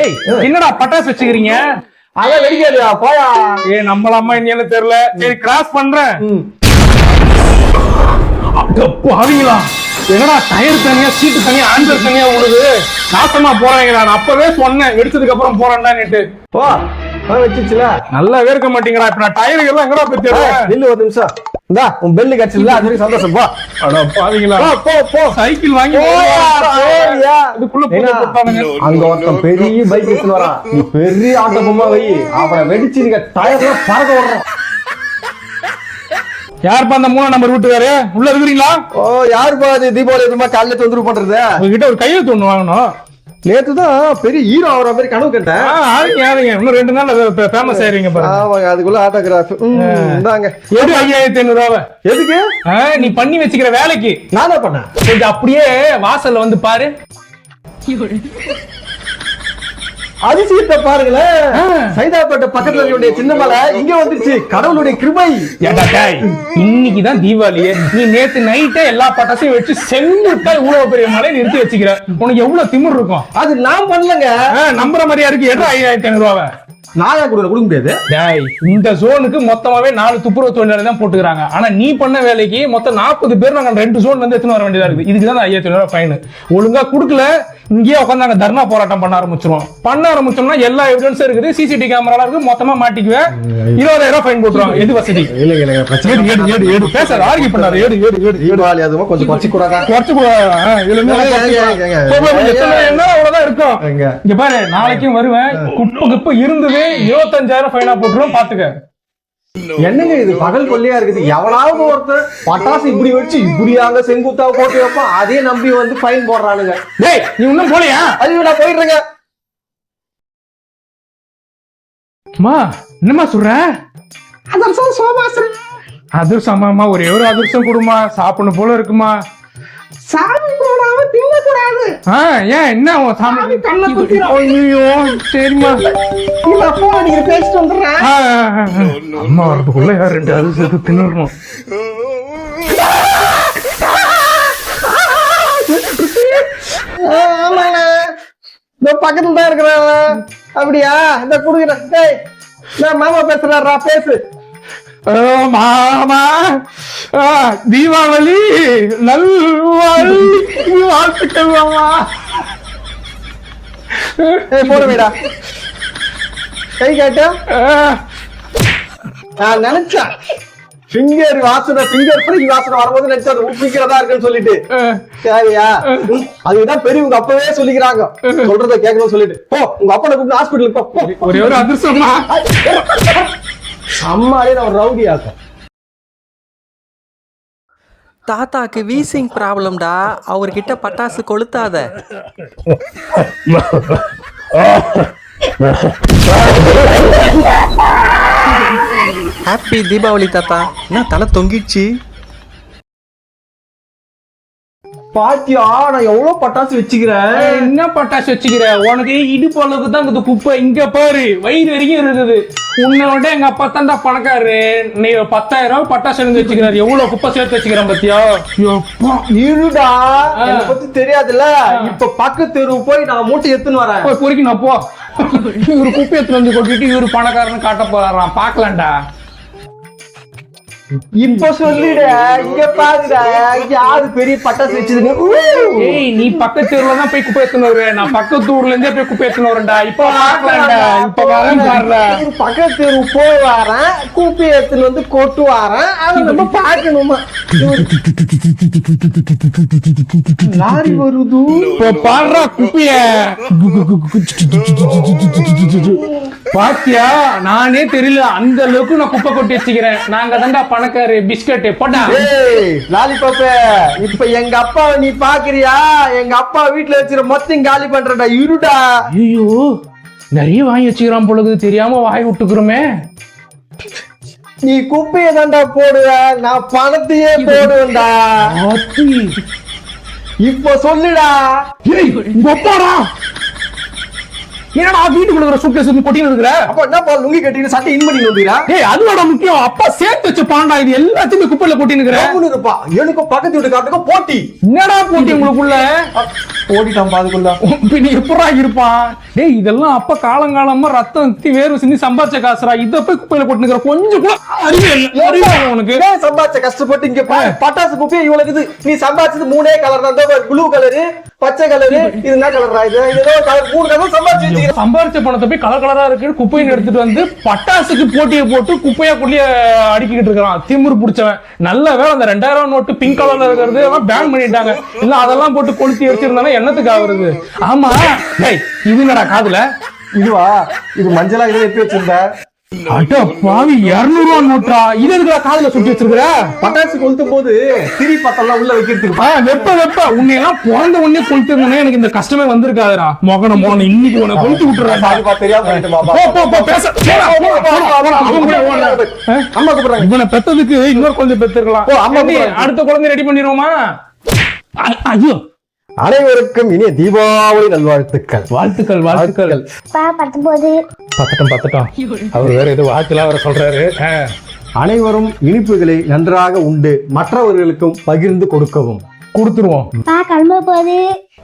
ஏய் என்னடா பட்டாசு வச்சுக்கிறீங்க? அதான் வெடிக்காதுயா போயா. ஏ நம்மளம்மா என்னன்னு தெரியல. சரி கிராஸ் பண்றேன். பாவீங்களா என்னடா டயர் தனியா சீட்டு தனியா ஆண்டர் தனியா உழுது நாசமா போறாங்க நான் அப்பவே சொன்னேன். வெடிச்சதுக்கு அப்புறம் போறேன்டான்னுட்டு. போ. அவன் வச்சிச்சுல. நல்லாவே இருக்க மாட்டீங்களா இப்ப நான் டயருக்கு எல்லாம் எங்கடா போய் நில்லு ஒரு நிமிஷம். இந்தா உன் பெல்லு கிடைச்சதுல அது வரைக்கும் சந்தோஷம் போ பாவீங்களா? போ போ. சைக்கிள் வாங்கி. அங்க ஒருத்தன் பெரிய பைக் எடுத்து வரான். நீ பெரிய ஆட்டோ பொம்மை வை. அவனை வெடிச்சு நீங்க டயர்லாம் பறக்க விடுறோம். யாருப்பா அந்த மூணாம் நம்பர் வீட்டுக்காரு? உள்ள இருக்கிறீங்களா? ஓ யாருப்பா அது? தீபாவளி காலையில தொந்தரவு பண்றது? உங்ககிட்ட ஒரு கையெழுத்து ஒண்ணு வாங்கணும். நேத்து தான் பெரிய ஹீரோ ஆகிற மாதிரி கனவு கண்டேன் ஆ, ஆளுங்க ஆளுங்க. இன்னும் ரெண்டு நாள் ஃபேமஸ் ஆயிருங்க பாருங்க. ஆமாங்க அதுக்குள்ள ஆட்டோகிராஃப் இந்தாங்க. எது ஐயாயிரத்தி ஐநூறு ரூபாய் எதுக்கு நீ பண்ணி வச்சுக்கிற வேலைக்கு. நானே பண்ணேன். கொஞ்சம் அப்படியே வாசல்ல வந்து பாரு. அதிசயத்தை பாருங்களேன். சைதாப்பேட்டை பக்கத்துல இருக்கக்கூடிய சின்ன மலை இங்க வந்துருச்சு. கடவுளுடைய கிருபை. இன்னைக்குதான் தீபாவளி நீ நேத்து நைட்டே எல்லா பட்டாசையும் வச்சு செங்குத்தா இவ்வளவு பெரிய மலை நிறுத்தி வச்சுக்கிற. உனக்கு எவ்வளவு திமிர் இருக்கும்? அது நான் பண்ணலங்க. நம்புற மாதிரியா இருக்கு? எட்டு ஐயாயிரத்தி ஐநூறு ரூபாய் நாயா கூட கொடுக்க முடியாது. டேய் இந்த ஜோனுக்கு மொத்தமாவே நாலு துப்புரவு தொழிலாளி தான் போட்டுக்கிறாங்க. ஆனா நீ பண்ண வேலைக்கு மொத்தம் நாற்பது பேர் நாங்க ரெண்டு ஜோன்ல இருந்து எடுத்துன்னு வர வேண்டியதா இருக்கு இதுக்கு தான் ஐயாயிரத்தி ஐநூறு ஃபைன் ஒழுங்கா கொடுக்கல. இங்கேயே உட்காந்து நாங்க தர்ணா போராட்டம் பண்ண ஆரம்பிச்சிருவோம். பண்ண ஆரம்பிச்சோம்னா எல்லா எவிடன்ஸும் இருக்குது சிசிடிவி கேமரா இருக்கு மொத்தமா மாட்டிக்குவேன் இருபதாயிரம் ரூபாய் ஃபைன் போட்டுருவாங்க எது வசதி? இல்லைங்க இல்லைங்க பிரச்சனை ஏடு ஏடு ஏடு பேசாத ஆர்கி பண்ணாத ஏடு ஏடு ஏடு ஏடு. தீபாவளி அதுமா கொஞ்சம் குறைச்சு கூடாதா குறைச்சு கூட ஆ, இதுல இருந்து ஏங்க, குறைச்சு ஏங்க, ஏங்க, கூட. போ, போ, ஏங்க. எத்தனை என்ன அவ்வளவுதான் இருக்கும்? இங்க பாரு நாளைக்கும் வருவேன். குப்பு குப்பு இருந்தது இருபத்தஞ்சாயிரம் ஃபைனா போட்டுருவோம் பாத்துக்க. என்னங்க இது? பகல் கொள்ளையா இருக்குது? எவனாவது ஒருத்தர் பட்டாசு இப்படி வச்சு இப்படியாக செங்குத்தா போட்டு வைப்பான் அதே நம்பி வந்து ஃபைன் போடுறானுங்க. டேய் நீ இன்னும் போலையா? ஐயோ நான் போயிடுறேங்க. அம்மா என்னம்மா சொல்ற? அதர்சம் சோமாசன் அதிர்ஷ்டம் அம்மா ஒரே ஒரு அதிர்ஷ்டம் கொடுமா சாப்பிடணும் போல இருக்குமா சாமி கூடாம திங்க கூடாது. ஆ ஏன்? என்ன உன் சாமி கண்ணை. ஐயோ சரிம்மா. இல்ல பேசிட்டு வந்துடுறேன். அம்மா வரதுக்குள்ள யார் ரெண்டு தின்னுடணும் ஆமாண்ணா. இந்த பக்கத்துல தான் இருக்கிறான் அப்படியா? இந்த குடுக்குறேன். டேய் நான் மாமா பேசுறாரா பேசு. மாமா. தீபாவளி நல்வாழி வாழ்த்துக்கள் மாமா. ஏய் போட வீடா. கை காட்டு. நான் நினைச்சேன். ஃபிங்கர் வாசனை ஃபிங்கர் ஃப்ரீ வாசனை வரும்போது நினைச்சேன் அது உப்பிக்கிறதா இருக்குன்னு சொல்லிட்டு. சரியா? அதுதான் பெரியவங்க அப்பவே சொல்லிக்கிறாங்க. சொல்றத கேட்கணும்னு சொல்லிட்டு. போ உங்க அப்பனை கூப்பிட்டு ஹாஸ்பிட்டலுக்கு போ, போ. ஒரே ஒரு அதிர்ஷ்டமா அம்மாலே நான் ஒரு ரவுடி ஆக்கும். தாத்தாக்கு வீசிங் ப்ராப்ளம்டா அவர்கிட்ட பட்டாசு கொளுத்தாத. ஹாப்பி தீபாவளி தாத்தா. என்ன தலை தொங்கிடுச்சு? பாத்தியா நான் எவ்வளவு பட்டாசு வச்சுக்கிறேன்? என்ன பட்டாசு வச்சுக்கிற? உனக்கு இடுப்பு அளவுக்கு தான் இருக்குது குப்பை. இங்க பாரு வயிறு வரைக்கும் இருக்குது. உன்னை விட எங்க அப்பா தான்டா பணக்காரு நீ பத்தாயிரம் ரூபாய் பட்டாசு எழுந்து வச்சுக்கிறாரு. எவ்வளவு குப்பை சேர்த்து வச்சுக்கிறேன் பாத்தியா. இருடா. என்னை பத்தி தெரியாதுல்ல? இப்ப பக்கத்து தெருவு போய் நான் மூட்டை எடுத்துன்னு வரேன். போய் பொறுக்கி நான் போ. இவரு குப்பை எடுத்துட்டு வந்து கொட்டிட்டு இவரு பணக்காரன்னு காட்ட போறாராம். பாக்கலாம்டா இப்ப சொல்லிட இங்க பாருடா யாரு பெரிய பட்டாசு வச்சதுங்க ஏய் நீ பக்கத்து தெருவுல தான் போய் குப்பை எடுத்துன்னு வருவே. நான் பக்கத்து ஊர்ல இருந்தே போய் குப்பை எடுத்துன்னு வரேன்டா. இப்ப பாக்கலாம்டா இப்ப வரேன் பாருடா. பக்கத்து தெருவு போய் வரேன் கூப்பி எடுத்துன்னு வந்து கொட்டு வரேன். அதை நம்ம பாக்கணுமா லாரி வருது. இப்ப பாடுறா குப்பிய. பாத்தியா? நானே தெரியல. அந்த அளவுக்கு நான் குப்பை கொட்டி வச்சுக்கிறேன். நாங்க தான்டா பணக்காரு பிஸ்கட் போட்டா ஏய் லாலிபாப்பு இப்ப எங்க அப்பாவை நீ பாக்குறியா? எங்க அப்பா வீட்டுல வச்சிருக்க மொத்தம் காலி பண்றடா இருடா. ஐயோ நிறைய வாங்கி வச்சுக்கிறான் பொழுது தெரியாம வாய் விட்டுக்கிறோமே. நீ குப்பையை தான்டா போடுவ. நான் பணத்தையே போடுவேன்டா. இப்ப சொல்லுடா. ஏய் உங்க அப்பாடா. என்னடா வீட்டுக்குள்ள இருக்கிற சூட்கேஸ் கொட்டின்னு இருக்கிற? அப்ப என்னப்பா லுங்கி கட்டிட்டு சட்டை இன் பண்ணி வந்துடா ஏய் அதுவோட முக்கியம். அப்பா சேர்த்து வச்ச பாண்டா இது எல்லாத்தையுமே குப்பையில கொட்டின்னு இருக்கிற. இருப்பா? எனக்கும் பக்கத்து வீட்டுக்காரத்துக்கும் போட்டி. என்னடா போட்டி உங்களுக்குள்ள? ஓடிட்டான் பாதுக்குள்ள பின்ன எப்படா இருப்பான் டேய் இதெல்லாம் அப்ப காலங்காலமா ரத்தம் வேர்வை சிந்தி சம்பாரிச்ச காசுடா. இத போய் குப்பையில கொஞ்சம் கூட அறிவு உனக்கு. சம்பாதிச்ச கஷ்டப்பட்டு இங்க பட்டாசு குப்பையே இவ்வளவு நீ சம்பாதிச்சது மூணே கலர் தான். ப்ளூ கலரு பச்சை கலரு இது என்ன கலரா இது? இது ஏதோ கலர் மூணு கலர் சம்பாதிச்சு வச்சுக்கிறேன் சம்பாரிச்ச பணத்தை போய் கலர் கலரா இருக்கு குப்பைன்னு எடுத்துட்டு வந்து பட்டாசுக்கு போட்டியை போட்டு குப்பையா குள்ளிய அடிக்கிட்டு இருக்கான் திமிரு புடிச்சவன். நல்ல வேலை அந்த ரெண்டாயிரம் நோட்டு பிங்க் கலர்ல இருக்கிறது எல்லாம் பேன் பண்ணிட்டாங்க. இல்ல அதெல்லாம் போட்டு கொளுத்தி வச்சிருந்தானா என்னத்துக்கு ஆகுறது? ஆமா. டேய் இது என்னடா காதுல? இதுவா? இது மஞ்சளா இதை எடுத்து வச்சிருந்த? அட பாவி இருநூறு ரூபா நோட்டா இது எதுக்குடா காதுல சுட்டி வச்சிருக்கிற பட்டாசு கொளுத்தும் போது திரி பத்தெல்லாம் உள்ள வைக்கிறதுக்கு வெப்ப வெப்ப உன்னை எல்லாம் பிறந்த உடனே கொளுத்துருந்தேனே எனக்கு இந்த கஷ்டமே வந்திருக்காதுடா மொகன மோன இன்னைக்கு உன்னை கொளுத்து விட்டுறேன் சாரிப்பா, தெரியாம போயிட்டுமா, போ போ போ பேச போடா, போடா, போடா, போடா, அவன் கூட ஓடுறா. ஆ? அம்மா கூப்பிடுறாங்க இவனை பெத்ததுக்கு இன்னொரு குழந்தை பெத்திருக்கலாம். அடுத்த குழந்தை ரெடி பண்ணிடுவோமா ஐயோ அனைவருக்கும் இனிய தீபாவளி நல்வாழ்த்துக்கள். வாழ்த்துக்கள் வாழ்த்துக்கள். பத்தொன்பது. பத்தட்டும் பத்தட்டும். அவர் வேற ஏதோ வாழ்த்துலாம் வேற சொல்றாரு. அனைவரும் இனிப்புகளை நன்றாக உண்டு மற்றவர்களுக்கும் பகிர்ந்து கொடுக்கவும். கொடுத்துருவோம்.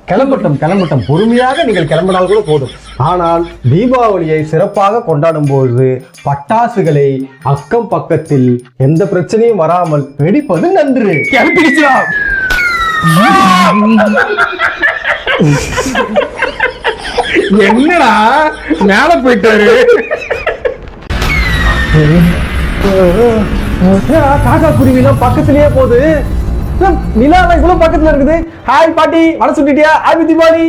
கிளம்பட்டும் கிளம்பட்டும். பொறுமையாக நீங்கள் கிளம்பினால் கூட போதும். ஆனால் தீபாவளியை சிறப்பாக கொண்டாடும் போது பட்டாசுகளை அக்கம் பக்கத்தில் எந்த பிரச்சனையும் வராமல் வெடிப்பது நன்று. என்னடா? மேல போயிட்டாரு. காக்கா குருவிலாம் பக்கத்திலேயே போகுது. நிலா இவ்வளவு பக்கத்துல இருக்குது. ஹாய் பாட்டி. வர சொல்லிட்டியா ஹாப்பி தீபாவளி